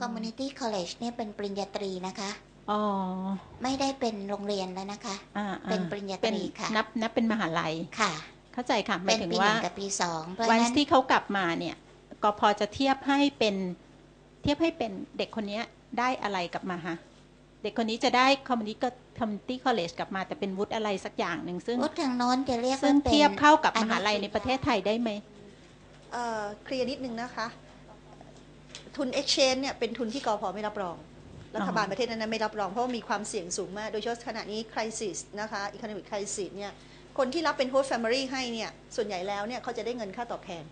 Community College เนี่ยเป็นปริญญาตรีนะคะอ๋อไม่ได้เป็นโรงเรียนแล้วนะคะอ่าเป็นปริญญาตรีเป็นค่ะ นับนับเป็นมหาลัยค่ะ เข้าใจค่ะหมาเป็ยนถึงปีหว่านึ่งกับปีสองเพราะวันนั้นที่เขากลับมาเนี่ยก็พอจะเทียบให้เป็นเทียบให้เป็นเด็กคนเนี้ยได้อะไรกลับมาฮะเด็กคนนี้จะได้ community community college กลับมาแต่เป็นวุฒิอะไรสักอย่างหนึ่งซึ่งวุฒิทางโน้นจะเรียกซึ่งว่าป็นเทียบเข้ากับอมนุหาลัยในประเทศไทยได้ไหมเอ่อเคลียร์นิดนึงนะคะ ทุน exchange เนี่ยเป็นทุนที่กอพอไม่รับรอง รัฐบาลประเทศนั้นๆไม่รับรองเพราะว่ามีความเสี่ยงสูงมาก โดยเฉพาะขณะนี้ crisis นะคะ economic crisis เนี่ยคนที่รับเป็น host family ให้เนี่ยส่วนใหญ่แล้วเนี่ยเขาจะได้เงินค่าตอบแทน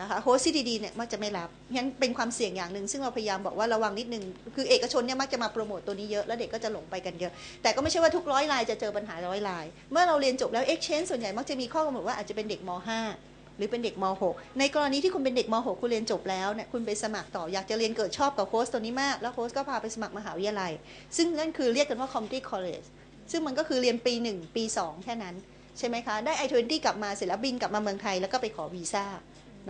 นะคะ host ที่ดีๆเนี่ยมักจะไม่รับงั้นเป็นความเสี่ยงอย่างหนึ่งซึ่งเราพยายามบอกว่าระวังนิดนึง คือเอกชนเนี่ยมักจะมาโปรโมตตัวนี้เยอะ แล้วเด็กก็จะหลงไปกันเยอะ แต่ก็ไม่ใช่ว่าทุกร้อยรายจะเจอปัญหาร้อยราย เมื่อเราเรียนจบแล้ว exchange ส่วนใหญ่มักจะมีข้อกำหนดว่าอาจจะเป็นเด็กม .5 หรือเป็นเด็กม .6 ในกรณีที่คุณเป็นเด็กม .6 คุณเรียนจบแล้วเนี่ยคุณไปสมัครต่ออยากจะเรียนเกิดชอบกับโค้ชตัวนี้มาก แล้วโค้ชก็พาไปสมัครมหาวิทยาลัย ซึ่งนั่นคือเรียกกันว่า community college ซึ่งมันก็คือเรียนปี 1 ปี 2 แค่นั้น ใช่ไหมคะ ได้ I20 กลับมาเสร็จแล้วบินกลับมาเมืองไทยแล้วก็ไปขอวีซ่า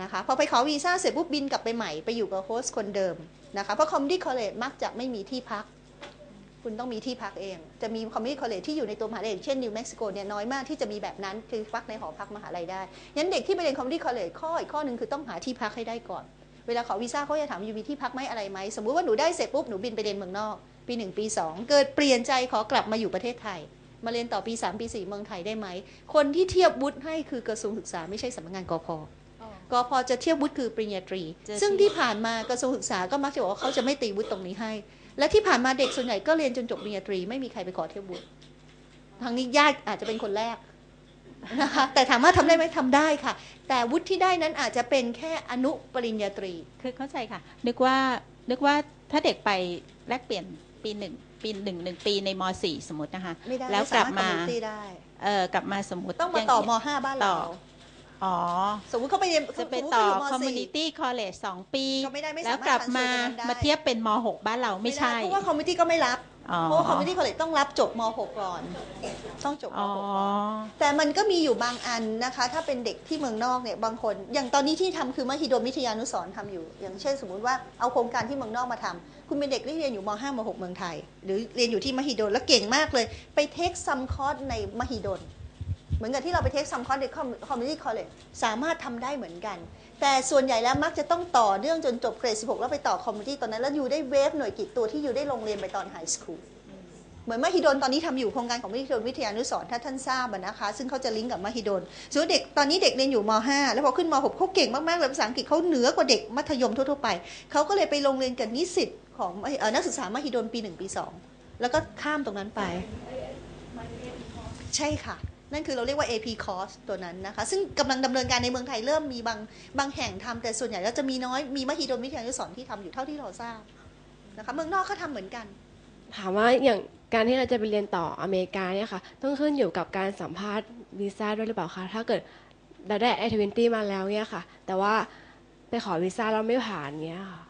นะคะพอไปขอวีซ่าเสร็จปุ๊บบินกลับไปใหม่ไปอยู่กับโฮสต์คนเดิมนะคะเพราะ community college มักจะไม่มีที่พัก คุณต้องมีที่พักเอง จะมีคอมมิ n น t y คอลเลจที่อยู่ในตัวมหาลัยอย่างเช่นนิวเม็กซิโกเนี่ยน้อยมากที่จะมีแบบนั้นคือพักในหอพักมหาลัยได้งั้นเด็กที่ไปเรียนคอมมิ n น t y คอลเลจข้ออีกข้อหนึ่งคือต้องหาที่พักให้ได้ก่อน เวลาขอวีซ่าเขาจะถามอยู่มีที่พักไหมอะไรไหมสมมุติว่าหนูได้เสร็จปุ๊บหนูบินไปเรียนเมืองนอกปี1ปี2 เกิดเปลี่ยนใจขอกลับมาอยู่ประเทศไทย มาเรียนต่อปี 3 ปี 4 เมืองไทยได้ไหม คนที่เทียบวุฒิให้คือกระทรวงศึกษาไม่ใช่สำนักงานกพกพจะเทียบวุฒิคือปริญญาตรีจะซึ่งที่ผ่านมากระทรวงศึกษาก็มักจะบอกว่าเขาจะไม่ตีวุฒิตรงนี้ให้ และที่ผ่านมาเด็กส่วนใหญ่ก็เรียนจนจบปริญญาตรี ไม่มีใครไปขอเทียบวุฒิทางนี้ญาติอาจจะเป็นคนแรกนะคะแต่ถามว่าทำได้ไหมทำได้ค่ะ แต่วุฒิที่ได้นั้นอาจจะเป็นแค่อนุปริญญาตรี คือเข้าใจค่ะ นึกว่านึกว่าถ้าเด็กไปแลกเปลี่ยนปีหนึ่งปีหนึ่งหนึ่งปีในมสี่สมมตินะคะไม่ได้แล้วกลับไสรถมาคอมิตี้ได้เออกลับมาสมมติต้องมาย่ต่อมเงี้ย5บ้านต่เรา ออ๋อ สมมุติเขาไปเรียนจะไปสมมุต่อเขายู่ม community college สองปี ก็ไม่ได้ไม่แล้สาวมารถกลับมา transfer กันได้ มาเทียบเป็นมหกบ้านเราไม่ใช่ ด้เพราะว่าคอมมิตี้ก็ไม่รับ อ๋อ เพราะว่าคอมมิตี้คอลเลจต้องรับจบม .6 ก่อน ต้องจบมอ๋อ .6 ก่อนแต่มันก็มีอยู่บางอันนะคะ ถ้าเป็นเด็กที่เมืองนอกเนี่ยบางคน อย่างตอนนี้ที่ทำคือมหิดลวิทยานุสรณ์ทำอยู่ อย่างเช่น สมมุติว่าเอาโครงการที่เมืองนอกมาทำคุณเป็นเด็กที่เรียนอยู่ม .5 ม .6 เมืองไทย หรือเรียนอยู่ที่มหิดลแล้วเก่งมากเลย ไปเทคซัมคอร์สในมหิดลเห มือนกับที่เราไปเทคซัมคอร์สในคอมมิ n ตี้คอลเลจสามารถทำได้เหมือนกัน แต่ส่วนใหญ่แล้วมักจะต้องต่อเนื่องจนจบเกรด 16 แล้วไปต่อคอมมิ n ตี้ตอนนั้น แล้วอยู่ได้เวฟหน่วยกิจตัวที่อยู่ได้โรงเรียนไปตอนไฮสคูลเหมือนมหิดลตอนนี้ทำอยู่โครงการของมหิดลวิทยานุสรถ้าท่านทราบนะคะ ซึ่งเขาจะลิงก์กับมหิดลส่วนเด็กตอนนี้เด็กเรียนอยู่ม .5 แล้วพอขึ้นม .6 เขาเก่งมากๆเลยภาษาอังกฤษเขาเหนือกว่าเด็กมัธยมทั่วๆไปเขาก็เลยไปโรงเรียนกับนิสิตของเอ่อนักศึกษามหิดลปี 1 ปี 2 แล้วก็ข้ามตรงนั้นไป ใช่ค่ะ นั่นคือเราเรียกว่า AP course ตัวนั้นนะคะ ซึ่งกำลังดำเนินการในเมืองไทยเริ่มมีบางบางแห่งทำแต่ส่วนใหญ่แล้วจะมีน้อยมีมหิดลวิทยานุสรณ์ที่ทำอยู่เท่าที่เราทราบนะคะเมืองนอกก็ทำเหมือนกัน ถามว่าอย่างการที่เราจะไปเรียนต่ออเมริกาเนี่ยค่ะต้องขึ้นอยู่กับการสัมภาษณ์วีซ่าด้วยหรือเปล่าคะถ้าเกิดเราได้ไอทเวนตี้มาแล้วเนี่ยค่ะ แต่ว่าไปขอวีซ่าเราไม่ผ่านเงี้ยค่ะ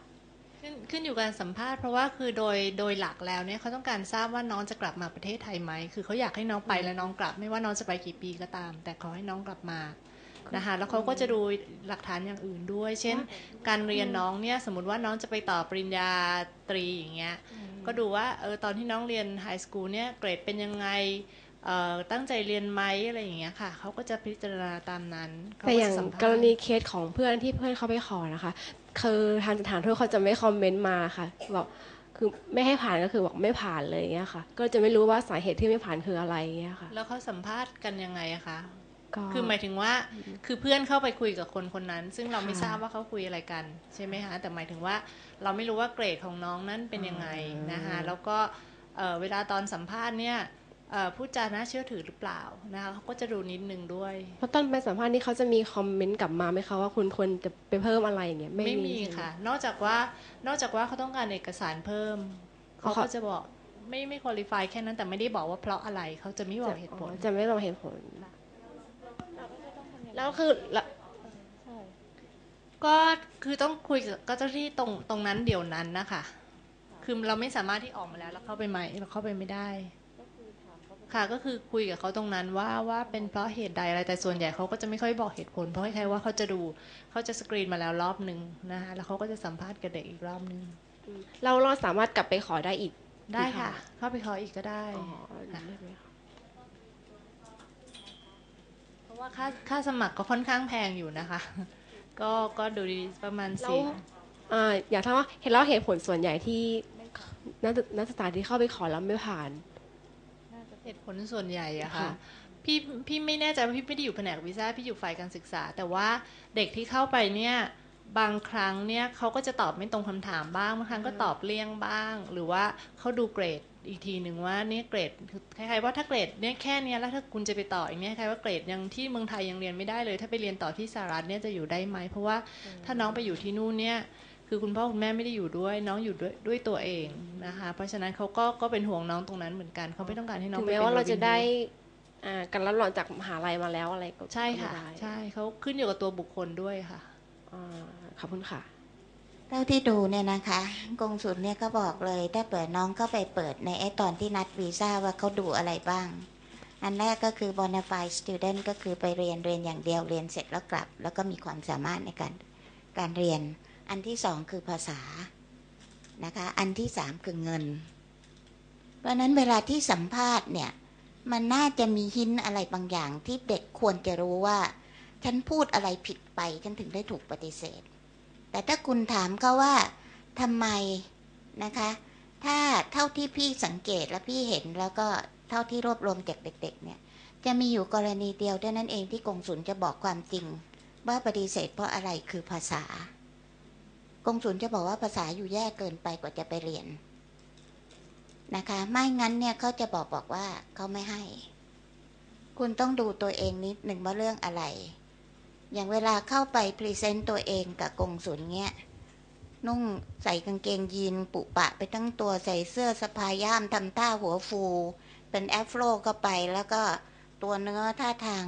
ขึ้นขึ้นอยู่การสัมภาษณ์เพราะว่าคือโดยโดยหลักแล้วเนี่ยเขาต้องการทราบว่าน้องจะกลับมาประเทศไทยไหมคือเขาอยากให้น้องไปแล้วน้องกลับ ไม่ว่าน้องจะไปกี่ปีก็ตาม แต่ขอให้น้องกลับมานะคะแล้วเขาก็จะดูหลักฐานอย่างอื่นด้วย เช่น การเรียนน้องเนี่ยสมมติว่าน้องจะไปต่อปริญญาตรีอย่างเงี้ยก็ดูว่าเออตอนที่น้องเรียนไฮสคูลเนี่ยเกรดเป็นยังไงเอ่อตั้งใจเรียนไหมอะไรอย่างเงี้ยค่ะเขาก็จะพิจารณาตามนั้นแต่อย่างกรณีเคสของเพื่อนที่เพื่อนเขาไปขอนะคะ คือทางสถานทูตเขาจะไม่คอมเมนต์มาค่ะบอกคือไม่ให้ผ่านก็คือบอกไม่ผ่านเลยอย่างเงี้ยค่ะ ก็จะไม่รู้ว่าสาเหตุที่ไม่ผ่านคืออะไรอย่างเงี้ยค่ะ แล้วเขาสัมภาษณ์กันยังไงอะคะก็คือหมายถึงว่าคือเพื่อนเข้าไปคุยกับคนคนนั้น ซึ่งเราไม่ค่ะทราบว่าเขาคุยอะไรกันใช่ไหมคะแต่หมายถึงว่าเราไม่รู้ว่าเกรดของน้องนั้นเป็นยังไงนะคะแล้วก็เอ่อเวลาตอนสัมภาษณ์เนี่ยเอ่อ พูดจาน่าเชื่อถือหรือเปล่านะคะเขาก็จะดูนิดนึงด้วย เพราะตอนไปสัมภาษณ์นี่เขาจะมีคอมเมนต์กลับมาไหมคะว่าคุณควรจะไปเพิ่มอะไรอย่างเงี้ยไม่ไม่มีใช่ไหค่ะ นอกจากว่านอกจากว่าเขาต้องการเอกสารเพิ่มอ๋อเขาเขาก็จะบอกไม่ไม่คุริฟายแค่นั้นแต่ไม่ได้บอกว่าเพราะอะไรเขาจะไม่บอกเหตุผลจะไม่บอกเหตุผล แล้วคือละก็คือต้องคุยกับเจ้าหน้าที่ตรงตรงนั้นเดี๋ยวนั้นนะคะ คือเราไม่สามารถที่ออกมาแล้ว แล้วเข้าไปใหม่เราเข้าไปไม่ได้ ค่ะก็คือคุยกับเขาตรงนั้นว่าว่าเป็นเพราะเหตุใดอะไรแต่ส่วนใหญ่เขาก็จะไม่ค่อยบอกเหตุผล เพราะใครๆว่าเขาจะดูเขาจะสกรีนมาแล้วรอบหนึ่งนะคะแล้วเขาก็จะสัมภาษณ์กับเด็กอีกรอบหนึ่งอืมเราเราสามารถกลับไปขอได้อีกได้ค่ะ เข้าไปขออีกก็ได้อ๋อได้ไหมคะเพราะว่าค่าค่าสมัครก็ค่อนข้างแพงอยู่นะคะ ก็ก็ดูดีประมาณแล้วสี่อ่าอยากทราบว่าเห็นแล้วเหตุผลส่วนใหญ่ที่นักศึกนักศึกษาที่เข้าไปขอแล้วไม่ผ่าน เหตุผลส่วนใหญ่อะค่ะค่ะพี่พี่ไม่แน่ใจว่าพี่ไม่ได้อยู่แผนกวีซ่าพี่อยู่ฝ่ายการศึกษา แต่ว่าเด็กที่เข้าไปเนี่ยบางครั้งเนี่ยเขาก็จะตอบไม่ตรงคำถามบ้างบางครั้งก็ตอบเลี่ยงบ้าง หรือว่าเขาดูเกรดอีกทีหนึ่งว่าเนี่ยเกรดคือคล้ายๆว่าถ้าเกรดเนี่ยแค่เนี้ยแล้วถ้าคุณจะไปต่ออีกเนี่ยคล้ายว่าเกรดยังที่เมืองไทยยังเรียนไม่ได้เลย ถ้าไปเรียนต่อที่สหรัฐเนี่ยจะอยู่ได้ไหมเพราะว่าถ้าน้องไปอยู่ที่นู่นเนี่ย คือคุณพ่อคุณแม่ไม่ได้อยู่ด้วย น้องอยู่ด้วยด้วยตัวเองนะคะ เพราะฉะนั้นเขาก็ก็เป็นห่วงน้องตรงนั้นเหมือนกันเขาไม่ต้องการให้น้องถึงไปแม้ป็นว่าเราจะ Robin Hood ได้อ่าการรับรองจากมหาลัยมาแล้วอะไรก็ใช่ค่ะไม่ได้ใช่เขาขึ้นอยู่กับตัวบุคคลด้วยค่ะอ่าขอบคุณค่ะเท่าที่ดูเนี่ยนะคะ กงสุลเนี่ยก็บอกเลยถ้าเปิดน้องก็ไปเปิดในไอ้ตอนที่นัดวีซ่าว่าเขาดูอะไรบ้าง อันแรกก็คือ bona fide student ก็คือไปเรียนเรียนอย่างเดียวเรียนเสร็จแล้วกลับ แล้วก็มีความสามารถในการการเรียน อันที่สองคือภาษานะคะอันที่สามคือเงิน เพราะนั้นเวลาที่สัมภาษณ์เนี่ยมันน่าจะมีหินอะไรบางอย่างที่เด็กควรจะรู้ว่า ฉันพูดอะไรผิดไปฉันถึงได้ถูกปฏิเสธ แต่ถ้าคุณถามเขาว่าทำไมนะคะ ถ้าเท่าที่พี่สังเกตและพี่เห็นแล้วก็เท่าที่รวบรวมจากเด็ก ๆ เนี่ย จะมีอยู่กรณีเดียวเท่านั้นเองที่กงสุลจะบอกความจริง ว่าปฏิเสธเพราะอะไรคือภาษา กงสุลจะบอกว่าภาษาอยู่แย่เกินไปกว่าจะไปเรียนนะคะ ไม่งั้นเนี่ยเขาจะบอกบอกว่าเขาไม่ให้ คุณต้องดูตัวเองนิดหนึ่งว่าเรื่องอะไร อย่างเวลาเข้าไปพรีเซนต์ตัวเองกับกงสุลเงี้ยนุ่งใส่กางเกงยีนปุปะไปทั้งตัวใส่เสื้อสะพายย่ามทำท่าหัวฟู เป็นแอฟโรเข้าไปแล้วก็ตัวเนื้อท่าทาง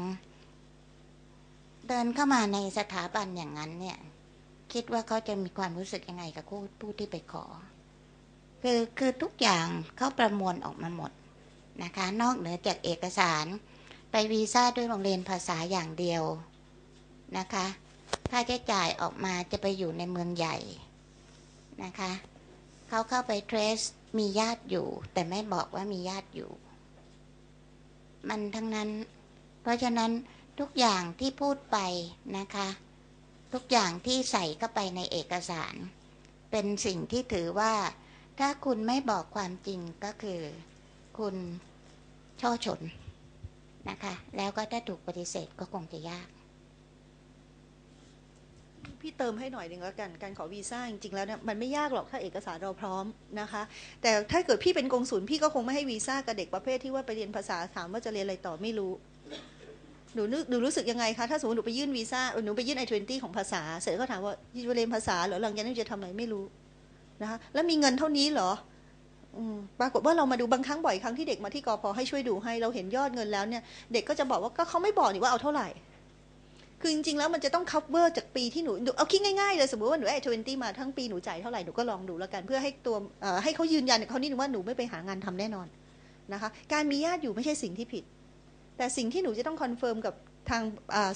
เดินเข้ามาในสถาบันอย่างนั้นเนี่ย คิดว่าเขาจะมีความรู้สึกยังไงกับผู้ที่ไปขอ คือคือทุกอย่างเขาประมวลออกมาหมดนะคะ นอกเหนือจากเอกสารไปวีซ่าด้วยโรงเรียนภาษาอย่างเดียวนะคะค่าใช้จ่ายออกมาจะไปอยู่ในเมืองใหญ่นะคะเขาเข้าไปเทรสมีญาติอยู่ แต่ไม่บอกว่ามีญาติอยู่ มันทั้งนั้น เพราะฉะนั้นทุกอย่างที่พูดไปนะคะ ทุกอย่างที่ใส่เข้าไปในเอกสาร เป็นสิ่งที่ถือว่า ถ้าคุณไม่บอกความจริงก็คือ คุณช่อฉนนะคะ แล้วก็ถ้าถูกปฏิเสธก็คงจะยาก พี่เติมให้หน่อยหนึ่งแล้วกัน การขอวีซ่าจริงๆแล้วเนี่ยมันไม่ยากหรอกถ้าเอกสารเราพร้อมนะคะ แต่ถ้าเกิดพี่เป็นกงสุลพี่ก็คงไม่ให้วีซ่ากับเด็กประเภทที่ว่าไปเรียนภาษาถามว่าจะเรียนอะไรต่อไม่รู้ หนูนึกหนูรู้สึกยังไงคะ ถ้าสมมติหนูไปยื่นวีซ่าหนูไปยื่นไอทเวนตี้ของภาษา เสร็จก็ถามว่าจะเรียนภาษาเหรอหลังจากนั้นจะทำอะไรไม่รู้นะคะแล้วมีเงินเท่านี้เหรอปรากฏว่าเรามาดูบางครั้งบ่อยครั้งที่เด็กมาที่กอพอให้ช่วยดูให้เราเห็นยอดเงินแล้วเนี่ย เด็กก็จะบอกว่าก็เขาไม่บอกนี่ว่าเอาเท่าไหร่ คือจริงๆแล้วมันจะต้อง cover จากปีที่หนูเอาคิดง่ายๆเลยสมมติว่าหนูไอ้ทเวนตี้มาทั้งปีหนูจ่ายเท่าไหร่หนูก็ลองดูแล้วกันเพื่อให้ตัวให้เขายืนยันเขานิดนึงว่าหนูไม่ไปหางานทำแน่นอนนะคะ การมีญาติอยู่ไม่ใช่สิ่งที่ผิด แต่สิ่งที่หนูจะต้องคอนเฟิร์มกับทาง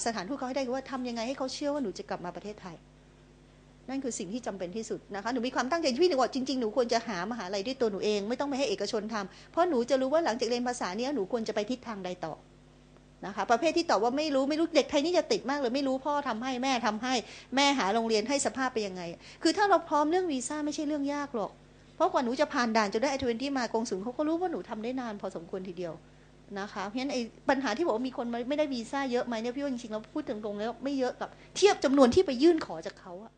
สถานทูตเขาให้ได้คือว่าทำยังไงให้เขาเชื่อว่าหนูจะกลับมาประเทศไทย นั่นคือสิ่งที่จำเป็นที่สุดนะคะหนูมีความตั้งใจที่พี่หนูบอกจริงๆหนูควรจะหามหาลัยด้วยตัวหนูเองไม่ต้องไปให้เอกชนทำเพราะหนูจะรู้ว่าหลังจากเรียนภาษาเนี้ยหนูควรจะไปทิศทางใดต่อนะคะประเภทที่ตอบว่าไม่รู้ไม่รู้เด็กไทยนี่จะติดมากเลยไม่รู้พ่อทำให้แม่ทำให้แม่หาโรงเรียนให้สภาพไปยังไง คือถ้าเราพร้อมเรื่องวีซ่าไม่ใช่เรื่องยากหรอก เพราะกว่าหนูจะผ่านด่านจนได้ไอทเวนที่มากองสุลเขาก็รู้ว่าหนูทำได้นานพอสมควรทีเดียว นะคะเพราะฉะนั้นไอ้ปัญหาที่บอกว่ามีคนไม่ได้วีซ่าเยอะไหมเนี่ยพี่ว่าจริงๆเราพูดถึงตรงแล้วไม่เยอะกับเทียบจำนวนที่ไปยื่นขอจากเขาอะ